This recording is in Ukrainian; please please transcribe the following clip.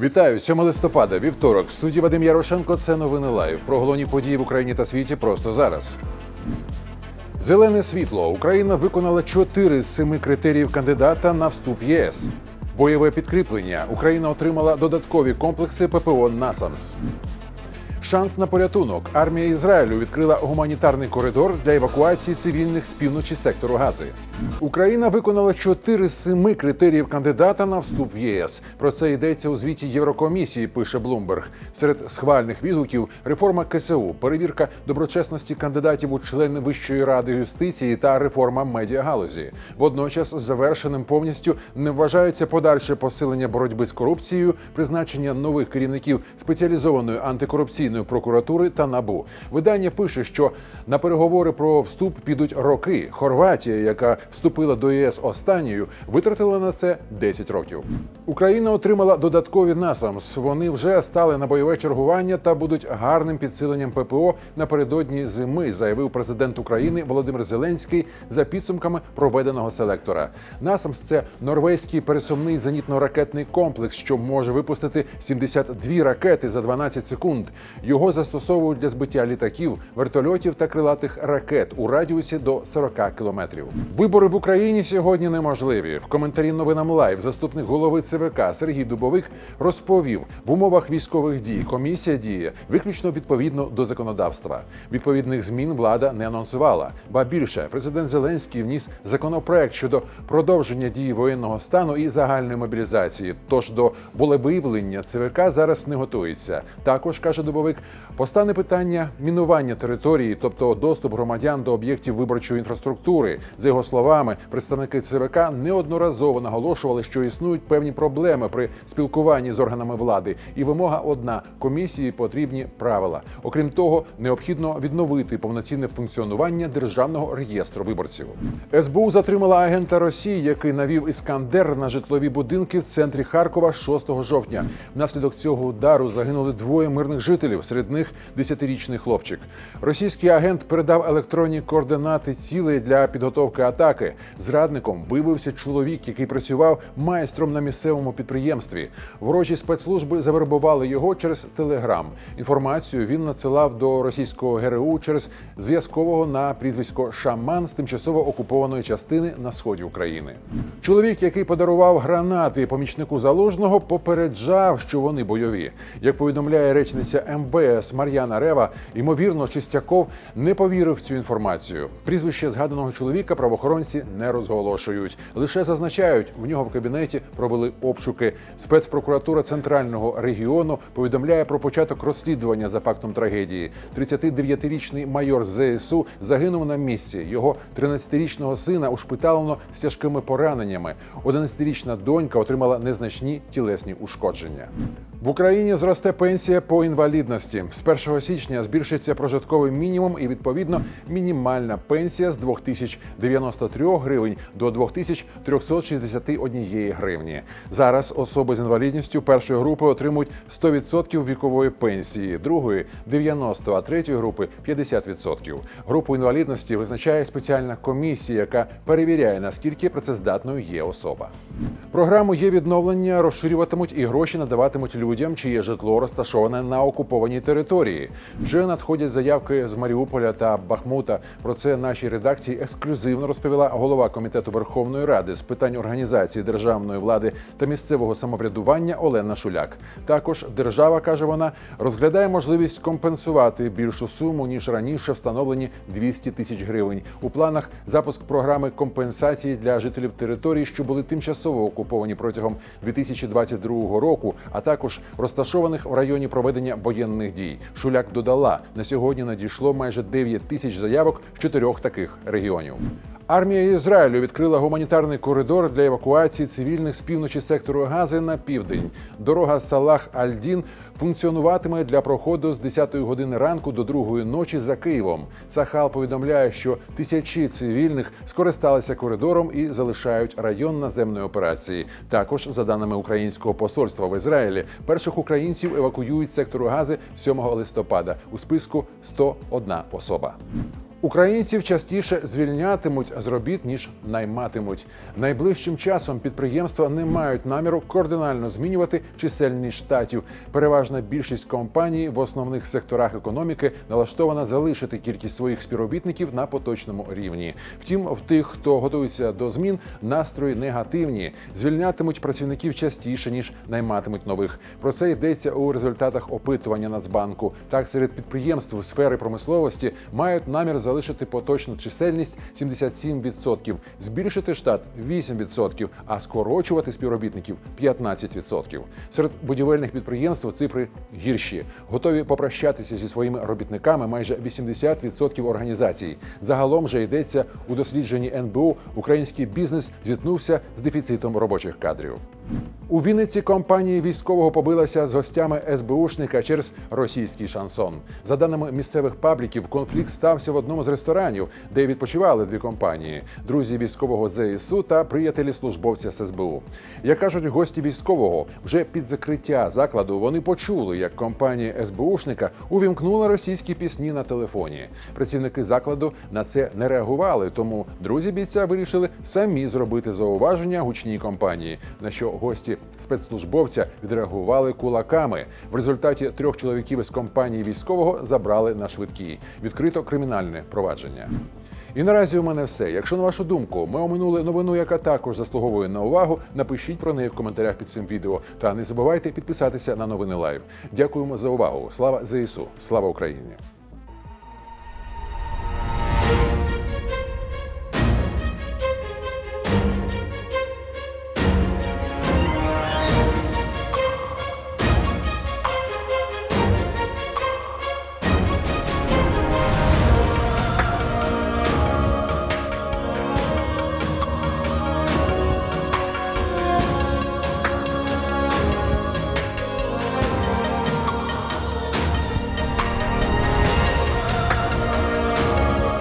Вітаю 7 листопада, вівторок. В студії Вадим Ярошенко. Це новини лайв. Про головні події в Україні та світі просто зараз. Зелене світло. Україна виконала 4 з 7 критеріїв кандидата на вступ в ЄС. Бойове підкріплення. Україна отримала додаткові комплекси ППО «Насамс». Шанс на порятунок. Армія Ізраїлю відкрила гуманітарний коридор для евакуації цивільних з півночі сектору Гази. Україна виконала 4 з 7 критеріїв кандидата на вступ в ЄС. Про це йдеться у звіті Єврокомісії. Пише Блумберг. Серед схвальних відгуків реформа КСУ, перевірка доброчесності кандидатів у члени Вищої ради юстиції та реформа медіагалузі. Водночас завершеним повністю не вважається подальше посилення боротьби з корупцією, призначення нових керівників спеціалізованої антикорупційної прокуратури та набу. Видання пише, що на переговори про вступ підуть роки. Хорватія, яка вступила до ЄС останньою, витратила на це 10 років. Україна отримала додаткові насамс. Вони вже стали на бойове чергування та будуть гарним підсиленням ППО напередодні зими, заявив президент України Володимир Зеленський за підсумками проведеного селектора. Насамс це норвезький пересувний зенітно-ракетний комплекс, що може випустити 72 ракети за 12 секунд. Його застосовують для збиття літаків, вертольотів та крилатих ракет у радіусі до 40 кілометрів. Вибори в Україні сьогодні неможливі. В коментарі новинам Лайв заступник голови ЦВК Сергій Дубовик розповів, в умовах військових дій комісія діє виключно відповідно до законодавства. Відповідних змін влада не анонсувала. Ба більше президент Зеленський вніс законопроект щодо продовження дії воєнного стану і загальної мобілізації. Тож до волевиявлення ЦВК зараз не готується. Також каже Дубовик, постане питання мінування території, тобто доступ громадян до об'єктів виборчої інфраструктури. За його словами, представники ЦВК неодноразово наголошували, що існують певні проблеми при спілкуванні з органами влади, і вимога одна комісії потрібні правила. Окрім того, необхідно відновити повноцінне функціонування державного реєстру виборців. СБУ затримала агента Росії, який навів іскандер на житлові будинки в центрі Харкова 6 жовтня. Внаслідок цього удару загинули двоє мирних жителів. Серед них 10-річний хлопчик. Російський агент передав електронні координати цілей для підготовки атаки. Зрадником виявився чоловік, який працював майстром на місцевому підприємстві. Ворожі спецслужби завербували його через телеграм. Інформацію він надсилав до російського ГРУ через зв'язкового на прізвисько Шаман з тимчасово окупованої частини на сході України. Чоловік, який подарував гранати помічнику залужного, попереджав, що вони бойові. Як повідомляє речниця МВС Мар'яна Рева, ймовірно, Чистяков не повірив в цю інформацію. Прізвище згаданого чоловіка правоохоронці не розголошують. Лише зазначають, в нього в кабінеті провели обшуки. Спецпрокуратура центрального регіону повідомляє про початок розслідування за фактом трагедії. 39-річний майор ЗСУ загинув на місці. Його 13-річного сина ушпиталено з тяжкими пораненнями. 11-річна донька отримала незначні тілесні ушкодження. В Україні зросте пенсія по інвалідності. З 1 січня збільшиться прожитковий мінімум і відповідно мінімальна пенсія з 2093 гривень до 2361 гривні. Зараз особи з інвалідністю першої групи отримують 100% вікової пенсії, другої 90, а третьої групи 50%. Групу інвалідності визначає спеціальна комісія, яка перевіряє наскільки працездатною є особа. Програму є відновлення розширюватимуть і гроші надаватимуть людям, чиє житло розташоване на окупованій території. Вже надходять заявки з Маріуполя та Бахмута. Про це нашій редакції ексклюзивно розповіла голова комітету Верховної Ради з питань організації державної влади та місцевого самоврядування Олена Шуляк. Також держава каже вона розглядає можливість компенсувати більшу суму ніж раніше встановлені 200 тисяч гривень. У планах запуск програми компенсації для жителів територій, що були тимчасово окуповані протягом 2022 року, а також розташованих в районі проведення воєнних дій. Шуляк додала на сьогодні надійшло майже 9 тисяч заявок з чотирьох таких регіонів. Армія Ізраїлю відкрила гуманітарний коридор для евакуації цивільних з півночі сектору Гази на південь. Дорога Салах Аль-Дін функціонуватиме для проходу з 10 години ранку до 2 ночі за Києвом. Сахал повідомляє, що тисячі цивільних скористалися коридором і залишають район наземної операції. Також, за даними українського посольства в Ізраїлі, перших українців евакуюють сектору Гази 7 листопада. У списку 101 особа. Українців частіше звільнятимуть з робіт ніж найматимуть. Найближчим часом підприємства не мають наміру кардинально змінювати чисельність штатів. Переважна більшість компаній в основних секторах економіки налаштована залишити кількість своїх співробітників на поточному рівні. Втім, в тих, хто готується до змін, настрої негативні. Звільнятимуть працівників частіше ніж найматимуть нових. Про це йдеться у результатах опитування Нацбанку. Так, серед підприємств сфери промисловості мають намір залишити поточну чисельність 77%, збільшити штат 8%, а скорочувати співробітників 15%. Серед будівельних підприємств цифри гірші. Готові попрощатися зі своїми робітниками майже 80% організацій. Загалом же йдеться у дослідженні НБУ. Український бізнес зіткнувся з дефіцитом робочих кадрів. У Вінниці компанія військового побилася з гостями СБУшника через російський шансон. За даними місцевих пабліків, конфлікт стався в одному з ресторанів, де відпочивали дві компанії: друзі військового ЗСУ та приятелі службовця з СБУ. Як кажуть гості військового, вже під закриття закладу вони почули, як компанія СБУшника увімкнула російські пісні на телефоні. Працівники закладу на це не реагували, тому друзі бійця вирішили самі зробити зауваження гучній компанії, на що гості спецслужбовця відреагували кулаками. В результаті трьох чоловіків із компанії військового забрали на швидкій. Відкрито кримінальне провадження. І наразі у мене все. Якщо на вашу думку, ми оминули новину, яка також заслуговує на увагу, напишіть про неї в коментарях під цим відео. Та не забувайте підписатися на новини Лайв. Дякуємо за увагу. Слава ЗСУ! Слава Україні!